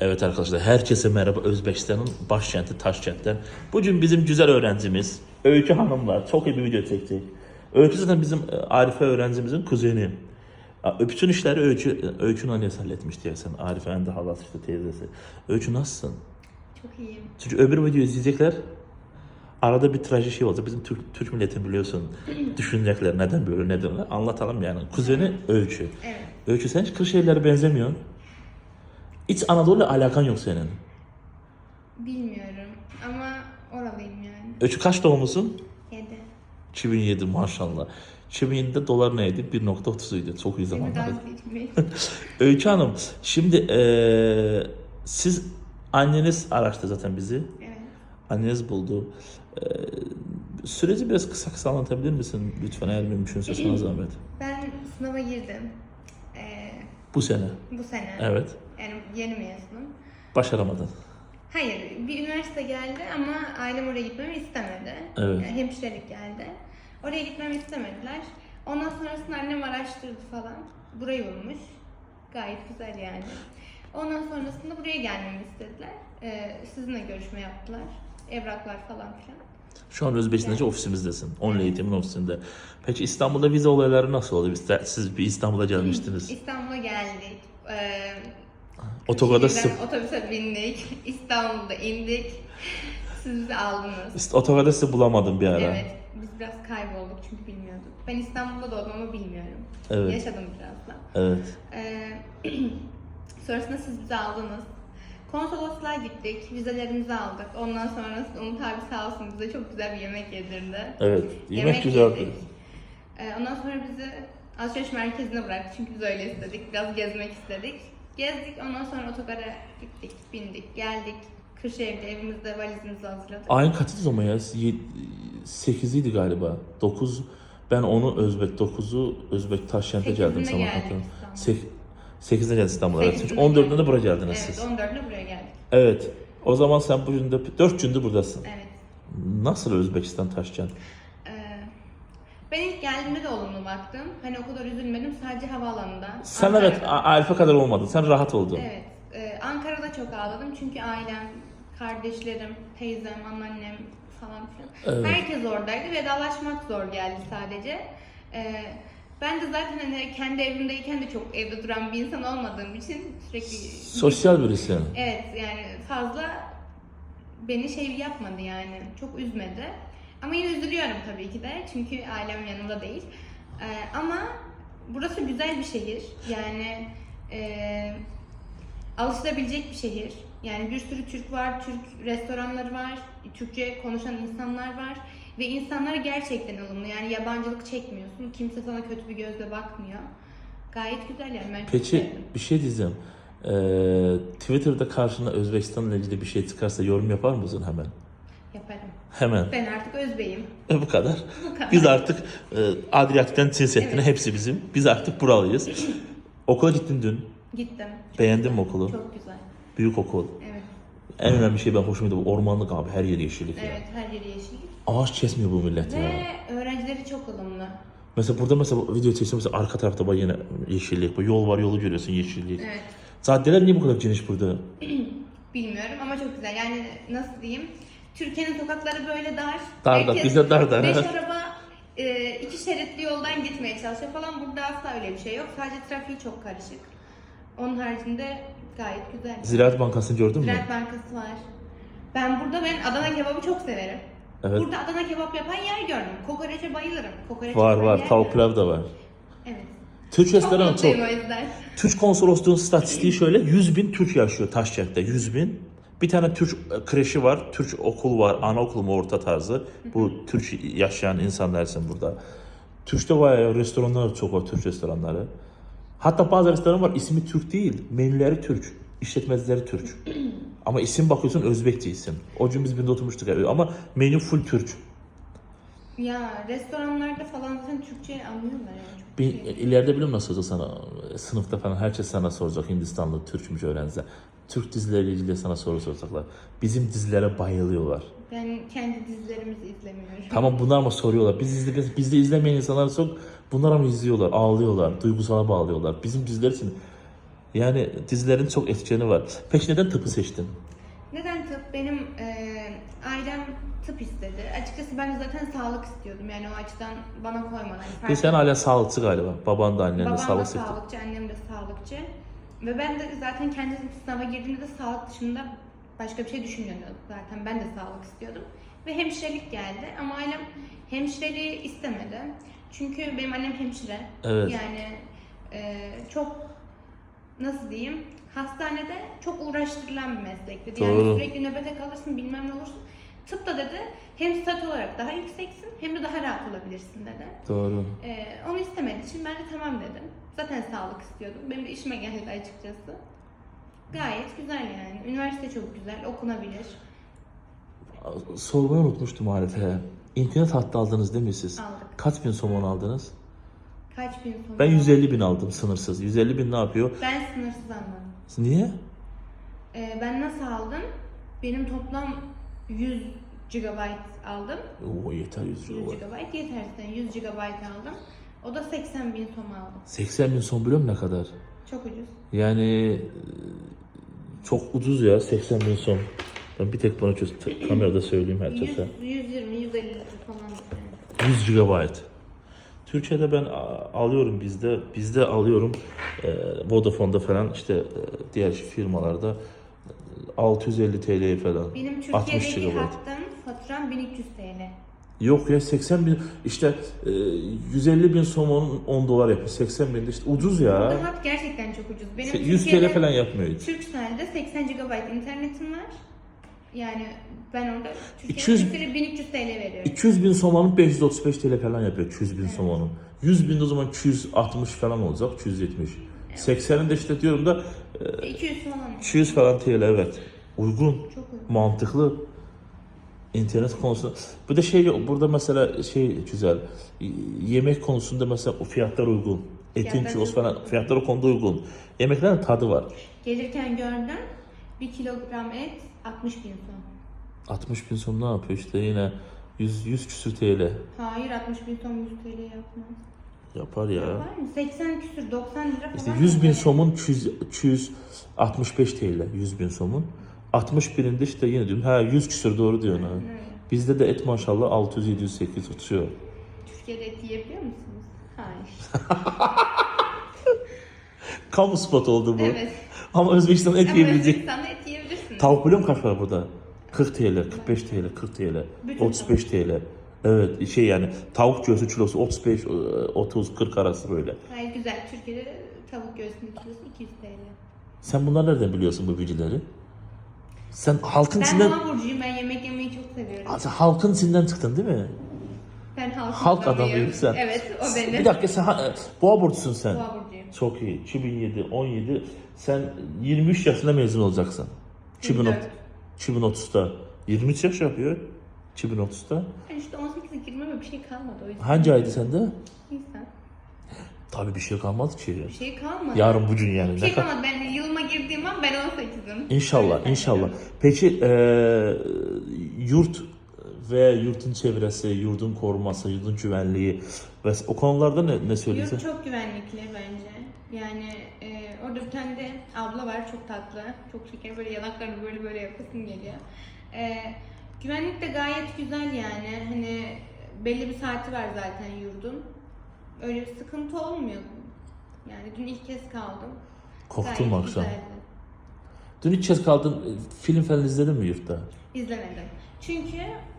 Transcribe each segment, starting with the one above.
Evet arkadaşlar herkese merhaba Özbekistan'ın başkenti Taşkent'ten. Bugün bizim güzel öğrencimiz Öykü Hanım'la çok iyi bir video çekecek. Öykü zaten bizim e, Arife öğrencimizin kuzeni. Bütün işleri Öykü, Öykü'nün annesi halletmiş diye sen Arife'nin de halası işte teyzesi. Öykü nasılsın? Çok iyiyim. Çünkü öbür videoyu izleyecekler. Arada bir trajik şey olacak. Bizim Türk, Türk milletin biliyorsun düşünecekler neden böyle neden öyle. Anlatalım yani. Kuzeni Öykü. Evet. Öykü sen hiç Kırşehirlere benzemiyorsun. Hiç Anadolu'yla alakan yok senin. Bilmiyorum ama oralıyım yani. Öykü kaç doğumlusun? 7. 2007 maşallah. 2007'de dolar neydi? 1.30'uydu. Çok iyi zamanlar. Buradan seçmeyi. Öykü Hanım, şimdi eee, siz anneniz araştı zaten bizi. evet. Anneniz buldu. Eee, süreci biraz kısa kısa anlatabilir misin? Lütfen eğer mümkünse sana zahmet. Ben sınava girdim. Ee, Bu sene. bu sene. Evet. Yeni mezunum. Başaramadın. Hayır, bir üniversite geldi ama ailem oraya gitmemi istemedi. Evet. Yani hemşirelik geldi. Oraya gitmemi istemediler. Ondan sonrasında annem araştırdı falan. Burayı bulmuş. Gayet güzel yani. Ondan sonrasında buraya gelmemi istediler. Ee, sizinle görüşme yaptılar. Evraklar falan filan. Şu an Özbekistan'daki ofisimizdesin. Only eğitimin ofisinde. Peki İstanbul'da vize olayları nasıl oldu? Siz bir İstanbul'a gelmiştiniz. İstanbul'a geldik. Ee, Otogarda sizi, otobüse bindik. İstanbul'da indik. Siz bizi aldınız. işte otogarda sizi bulamadım bir ara. Evet. Biz biraz kaybolduk çünkü bilmiyorduk. Ben İstanbul'da doğdum ama bilmiyorum. Evet. Yaşadım biraz da. Evet. Ee, sonrasında siz bizi aldınız. Konsolosluğa gittik. Vizelerimizi aldık. Ondan sonrasında Umut abi sağ olsun bize çok güzel bir yemek yedirdi. Evet. Yemek, güzeldi. yedik. Ee, ondan sonra bizi alışveriş merkezine bıraktı. Çünkü biz öyle istedik. Biraz gezmek istedik. Gezdik. Ondan sonra otogara gittik, bindik, geldik. Kırşehir'de evimizde valizimizi hazırladık. Ayın kaçıydı o zaman ya? 8'iydi galiba. 9 ben onu Özbek 9'u Özbek Taşkent'e geldim Samarkand'dan. 8'de geldi İstanbul'a. Evet. Çünkü Sekizinde 14'ünde de buraya geldiniz Evet, siz. 14'üne buraya geldik. Evet. O zaman sen bugün de 4 gündür buradasın. Evet. Nasıl Özbekistan Taşkent? Ben ilk geldiğimde de olumlu baktım. Hani o kadar üzülmedim sadece havaalanında. Sen evet A- Arife kadar olmadın. Sen rahat oldun. Evet. Ee, Ankara'da çok ağladım çünkü ailem, kardeşlerim, teyzem, anneannem falan filan. Evet. Herkes oradaydı. Vedalaşmak zor geldi sadece. Ee, ben de zaten hani kendi evimdeyken de çok evde duran bir insan olmadığım için sürekli Sosyal birisi. Evet yani fazla beni şey yapmadı yani çok üzmedi. Ama yine üzülüyorum tabii ki de çünkü ailem yanımda değil. Ee, ama burası güzel bir şehir. Yani e, alışılabilecek bir şehir. Yani bir sürü Türk var, Türk restoranları var, Türkçe konuşan insanlar var. Ve insanlar gerçekten ılımlı. Yani yabancılık çekmiyorsun. Kimse sana kötü bir gözle bakmıyor. Gayet güzel yani ben Peki bir şey diyeceğim. Ee, Twitter'da karşına Özbekistan'la ilgili bir şey çıkarsa yorum yapar mısın hemen? Yaparım. Hemen. Ben artık özbeyim. E, bu kadar. Bu kadar. Biz artık e, Adriyatik'ten Tinsettin'e Evet. hepsi bizim. Biz artık buralıyız. Okula gittin dün. Gittim. Beğendin mi okulu? Çok güzel. Büyük okul. Evet. En önemli şey ben hoşuma gitti. bu Ormanlık abi. Her yeri yeşillik ya. Evet her yeri yeşillik. Ağaç kesmiyor bu millet ya. Ve öğrencileri çok ılımlı. Mesela burada mesela video çekiyorsun mesela arka tarafta bak yine yeşillik. Bu yol var yolu görüyorsun yeşillik. Evet. Caddeler niye bu kadar geniş burada? Bilmiyorum ama çok güzel. Yani nasıl diyeyim? Türkiye'nin sokakları böyle dar. Dar Herkes bize dar dar, Beş araba e, iki şeritli yoldan gitmeye çalışıyor falan. Burada asla öyle bir şey yok. Sadece trafiği çok karışık. Onun haricinde gayet güzel. Ziraat Bankası'nı gördün mü? Ziraat Bankası var. Ben burada ben Adana kebabı çok severim. Evet. Burada Adana kebap yapan yer gördüm. Kokoreçe bayılırım. Kokoreç Var var. Tavuk pilav da var. Evet. Türk restoranı çok. Türk konsolosluğunun statistiği şöyle 100 bin Türk yaşıyor Taşkent'te 100 bin. Bir tane Türk e, kreşi var, Türk okul var, anaokulu mu orta tarzı. Bu Türk yaşayan insanlar için burada. Türk'te bayağı restoranlar çok var, Türk restoranları. Hatta bazı restoran var ismi Türk değil, menüleri Türk, işletmecileri Türk. Ama isim bakıyorsun Özbekçe isim. O gün biz birinde oturmuştuk ama menü full Türk. Ya restoranlarda falan zaten Türkçe anlıyorlar yani. Çok Bir, şey. ileride biliyor musun nasıl olacak sana? Sınıfta falan herkes sana soracak Hindistanlı, Türkmüş öğrenciler. Türk dizileriyle ilgili sana soru soracaklar. Bizim dizilere bayılıyorlar. Ben kendi dizilerimizi izlemiyorum. Tamam bunlar mı soruyorlar? Biz izle, bizde izlemeyen insanlar çok bunlar ama izliyorlar, ağlıyorlar, duygusala bağlıyorlar. Bizim diziler için Yani dizilerin çok etkeni var. Peki neden tıpı seçtin? Neden tıp? Benim e, ailem tıp istedi. Açıkçası ben de zaten sağlık istiyordum. Yani o açıdan bana koymadan. Bir sen hala sağlıkçı galiba. Baban da annen de Babam da sektörü. sağlıkçı, annem de sağlıkçı. Ve ben de zaten kendi sınava girdiğimde de sağlık dışında başka bir şey düşünmüyordum zaten. Ben de sağlık istiyordum. Ve hemşirelik geldi ama ailem hemşireliği istemedi. Çünkü benim annem hemşire. Evet. Yani e, çok nasıl diyeyim hastanede çok uğraştırılan bir meslekti. Yani Doğru. sürekli nöbete kalırsın bilmem ne olursun. Tıpta dedi hem statü olarak daha yükseksin hem de daha rahat olabilirsin dedi. Doğru. Ee, onu istemediği için ben de tamam dedim. Zaten sağlık istiyordum. Benim de işime geldi açıkçası. Gayet güzel yani. Üniversite çok güzel, okunabilir. Sormayı unutmuştum Arife. İnternet hattı aldınız değil mi siz? Aldık. Kaç bin somon aldınız? Kaç bin sonra? Ben 150 bin aldım sınırsız. 150 bin ne yapıyor? Ben sınırsız almadım. Niye? Ee, ben nasıl aldım? Benim toplam 100 GB aldım. Oo yeter 100 100 euro. GB yeter zaten. 100 GB aldım. O da 80 bin som aldım. 80 bin son biliyor musun ne kadar? Çok ucuz. Yani e, çok ucuz ya 80 bin son. Ben bir tek bunu çöz kamerada söyleyeyim 100, herkese. 120, 150 lira falan. yani. 100 GB. Türkiye'de ben alıyorum bizde, bizde alıyorum e, Vodafone'da falan işte e, diğer firmalarda 650 TL falan. Benim 60 Türkiye'deki GB. hattım faturam 1300 TL. Yok ya 80 bin işte e, 150 bin somon 10 dolar yapıyor. 80 bin de işte ucuz ya. Burada hat gerçekten çok ucuz. Benim 100 Türkiye'de TL falan yapmıyor hiç. Turkcell'de 80 GB internetim var. Yani ben orada 200 Türkiye'de 1300 TL veriyorum. 200 bin somonun 535 TL falan yapıyor 200 bin somonun. 100 bin o zaman 260 falan olacak 270. 80'in de işte diyorum da 200 falan. 200 falan TL evet. Uygun, Çok uygun. mantıklı. İnternet konusunda. Bir de şey yok. Burada mesela şey güzel. Yemek konusunda mesela o fiyatlar uygun. Etin Fiyatlar çok falan fiyatlar o konuda uygun. Yemeklerin tadı var. Gelirken gördüm 1 kilogram et 60 bin son. 60 bin son ne yapıyor işte yine 100, 100 küsür TL. Hayır 60 bin son 100 TL yapmaz. Yapar ya. Var mı? 80 küsür 90 lira falan. İşte 100 bin yapar. somun 200, 265 TL 100 bin somun. 60 birinde işte yine diyorum ha 100 küsür doğru diyorsun ha. Bizde de et maşallah 600 700 800 tutuyor. Türkiye'de et yiyebiliyor musunuz? Hayır. Kamu spot oldu bu. Evet. Ama Özbekistan et Ama yiyebilecek. Özbekistan'da et yiyebilirsiniz. Tavuk biliyor musun kaç var burada? 40 TL, 45 TL, 40 TL, Bütün 35 TL. Evet şey yani tavuk göğsü kilosu 35, e, 30, 40 arası böyle. Gayet güzel. Türkiye'de tavuk göğsünün kilosu 200 TL. Sen bunlar nereden biliyorsun bu bilgileri? Sen halkın Ben içinden, hava burcuyum. Ben yemek yemeyi çok seviyorum. Sen halkın içinden çıktın değil mi? Ben halk, Halk adamıyım. sen. Evet o benim. Bir dakika sen boğa burcusun sen. Boğa burcuyum. Çok iyi. 2007, 17. Sen 23 yaşında mezun olacaksın. 2030, 2030'da. 23 yaş yapıyor. 2030'da. Ben işte 18'e girmeme bir şey kalmadı o yüzden. Hangi aydı sende? İnsan. Tabii bir şey kalmadı ki. Bir şey kalmadı. Yarın bugün yani. Bir şey kalmadı. Ben yılıma girdiğim an ben 18'im. İnşallah, Öyle inşallah. Peki eee, yurt ve yurtun çevresi, yurdun koruması, yurdun güvenliği ve o konularda ne, ne söyleyeceksin? Yurt çok güvenlikli bence. Yani e, orada bir tane de abla var çok tatlı. Çok şeker böyle yanaklarını böyle böyle yapasın geliyor. E, güvenlik de gayet güzel yani. Hani belli bir saati var zaten yurdun. Öyle bir sıkıntı olmuyor. Yani dün ilk kez kaldım. Korktun mu Gayet akşam? güzeldi. Dün ilk kez kaldın, e, film falan izledin mi yurtta? İzlemedim. Çünkü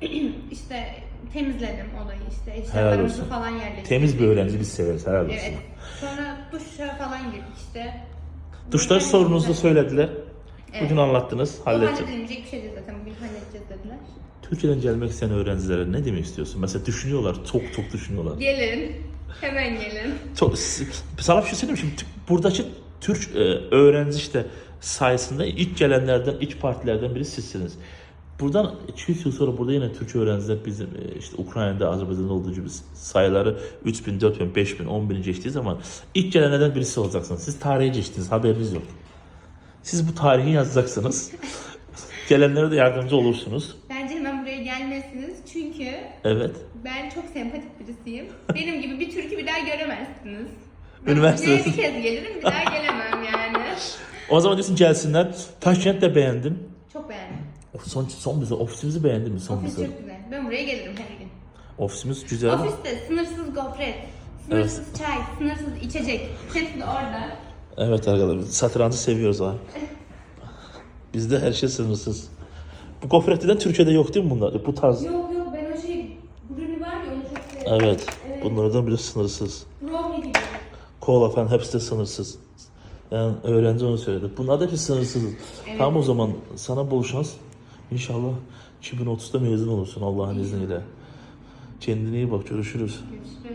işte temizledim olayı işte eşyalarımızı olsun. falan yerleştirdik. Temiz bir öğrenci biz severiz herhalde. Evet. Sonra duşa falan girdik işte. Duştaş Yani sorunuzu güzel. söylediler. Evet. Bugün anlattınız, halledeceğiz. halledilmeyecek bir şeydi zaten. Bugün halledeceğiz dediler. Türkiye'den gelmek isteyen öğrencilere ne demek istiyorsun? Mesela düşünüyorlar, çok çok düşünüyorlar. Gelin. Hemen gelin. Çok, sana bir şey söyleyeyim? Şimdi buradaki Türk e, öğrenci işte sayesinde ilk gelenlerden, ilk partilerden biri sizsiniz. Buradan 200 yıl sonra burada yine Türk öğrenciler bizim e, işte Ukrayna'da, Azerbaycan'da olduğu gibi sayıları 3000, 4000, 5000, 10000 geçtiği zaman ilk gelenlerden birisi olacaksınız. Siz tarihe geçtiniz, haberiniz yok. Siz bu tarihi yazacaksınız. Gelenlere de yardımcı olursunuz. Bence hemen buraya gelmezsiniz. Çünkü Evet. ben çok sempatik birisiyim. Benim gibi bir Türk'ü bir daha göremezsiniz. Ben Üniversite- buraya bir kez gelirim bir daha gelemem yani. O zaman diyorsun gelsinler. Taşkent de beğendim. Çok beğendim. Son, son bize ofisimizi beğendin mi son Ofis bize? çok güzel. Ben buraya gelirim her gün. Ofisimiz güzel. Ofiste sınırsız gofret, sınırsız çay, sınırsız içecek. Hepsi de orada. Evet arkadaşlar satrancı seviyoruz ha. Bizde her şey sınırsız. Bu gofretiden Türkiye'de yok değil mi bunlar? Bu tarz. Yok yok ben o şey ürünü var ya onu çok seviyorum. Evet. Evet. Bunlardan biri sınırsız. Brownie gibi. Kola falan hepsi de sınırsız. Yani öğrenci onu söyledi. Bunlar da hepsi sınırsız. Evet. Tamam o zaman sana bol şans. İnşallah 2030'da mezun olursun Allah'ın izniyle. Kendine iyi bak görüşürüz. Görüşürüz.